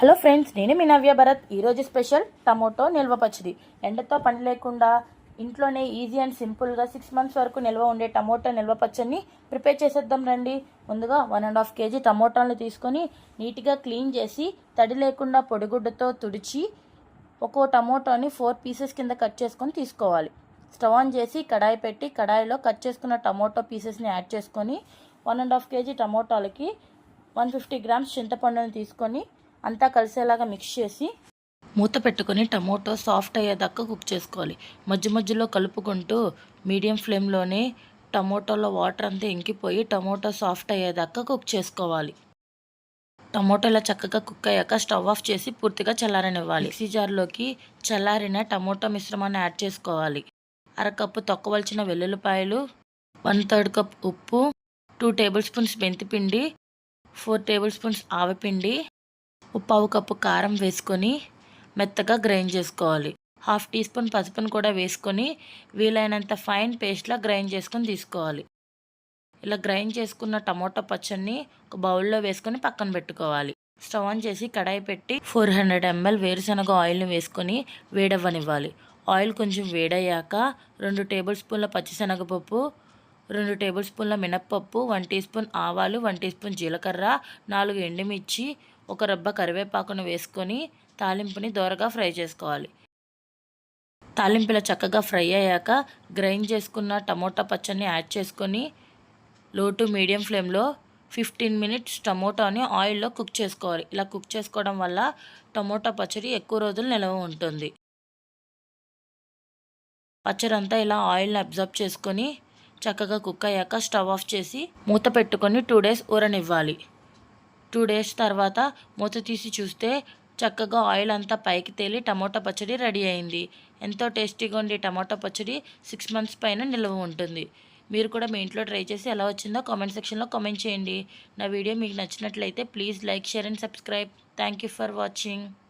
Hello friends నేను మీ నవ్య భరత్. ఈరోజు special tomato నిల్వ పచ్చడి. ఎండతో పని లేకుండా ఇంట్లోనే ఈజీ అండ్ సింపుల్గా సిక్స్ మంత్స్ వరకు నిల్వ ఉండే టమోటా నిల్వ పచ్చడిని ప్రిపేర్ చేసేద్దాం రండి. ముందుగా వన్ అండ్ హాఫ్ కేజీ టమోటాలను తీసుకొని నీట్గా క్లీన్ చేసి తడి లేకుండా పొడిగుడ్డతో తుడిచి ఒక్కో టమోటాని ఫోర్ పీసెస్ కింద కట్ చేసుకొని తీసుకోవాలి. స్టవ్ ఆన్ చేసి కడాయి పెట్టి కడాయిలో కట్ చేసుకున్న టమోటో పీసెస్ని యాడ్ చేసుకొని వన్ అండ్ హాఫ్ కేజీ టమోటాలకి వన్ ఫిఫ్టీ గ్రామ్స్ చింతపండుని తీసుకొని అంతా కలిసేలాగా మిక్స్ చేసి మూత పెట్టుకొని టమోటో సాఫ్ట్ అయ్యేదాకా కుక్ చేసుకోవాలి. మధ్య మధ్యలో కలుపుకుంటూ మీడియం ఫ్లేమ్లోనే టమోటోలో వాటర్ అంతా ఇంకిపోయి టమోటో సాఫ్ట్ అయ్యేదాకా కుక్ చేసుకోవాలి. టమోటోలో చక్కగా కుక్ అయ్యాక స్టవ్ ఆఫ్ చేసి పూర్తిగా చల్లారనివ్వాలి. మిక్సీ జార్లోకి చల్లారిన టమోటో మిశ్రమాన్ని యాడ్ చేసుకోవాలి. అరకప్పు తొక్కవలసిన వెల్లుల్లిపాయలు వన్ థర్డ్ కప్ ఉప్పు టూ టేబుల్ స్పూన్స్ మెంతిపిండి ఫోర్ టేబుల్ స్పూన్స్ ఆవపిండి పావు కప్పు కారం వేసుకొని మెత్తగా గ్రైండ్ చేసుకోవాలి. హాఫ్ టీ స్పూన్ పసుపును కూడా వేసుకొని వీలైనంత ఫైన్ పేస్ట్లా గ్రైండ్ చేసుకొని తీసుకోవాలి. ఇలా గ్రైండ్ చేసుకున్న టమోటా పచ్చడిని ఒక బౌల్లో వేసుకొని పక్కన పెట్టుకోవాలి. స్టవ్ ఆన్ చేసి కడాయి పెట్టి ఫోర్ హండ్రెడ్ ఎంఎల్ వేరుశనగ ఆయిల్ని వేసుకొని వేడవ్వనివ్వాలి. ఆయిల్ కొంచెం వేడయ్యాక రెండు టేబుల్ స్పూన్ల పచ్చిశనగపప్పు రెండు టేబుల్ స్పూన్ల మినప్పప్పు వన్ టీ స్పూన్ ఆవాలు వన్ టీ స్పూన్ జీలకర్ర నాలుగు ఎండుమిర్చి ఒక రబ్బ కరివేపాకును వేసుకొని తాలింపుని దోరగా ఫ్రై చేసుకోవాలి. తాలింపులో చక్కగా ఫ్రై అయ్యాక గ్రైండ్ చేసుకున్న టమోటా పచ్చడిని యాడ్ చేసుకొని లో టు మీడియం ఫ్లేమ్లో ఫిఫ్టీన్ మినిట్స్ టమోటాని ఆయిల్లో కుక్ చేసుకోవాలి. ఇలా కుక్ చేసుకోవడం వల్ల టమోటా పచ్చడి ఎక్కువ రోజులు నిలవ ఉంటుంది. పచ్చడి అంతా ఇలా ఆయిల్ని అబ్జర్వ్ చేసుకొని చక్కగా కుక్ అయ్యాక స్టవ్ ఆఫ్ చేసి మూత పెట్టుకొని టూ డేస్ ఊరనివ్వాలి. టూ డేస్ తర్వాత మూత తీసి చూస్తే చక్కగా ఆయిల్ అంతా పైకి తేలి టమోటా పచ్చడి రెడీ అయింది. ఎంతో టేస్టీగా ఉండే టమోటా పచ్చడి సిక్స్ మంత్స్ పైన నిల్వ ఉంటుంది. మీరు కూడా మీ ఇంట్లో ట్రై చేసి ఎలా వచ్చిందో కామెంట్ సెక్షన్లో కామెంట్ చేయండి. నా వీడియో మీకు నచ్చినట్లయితే please like share and subscribe. Thank you for watching.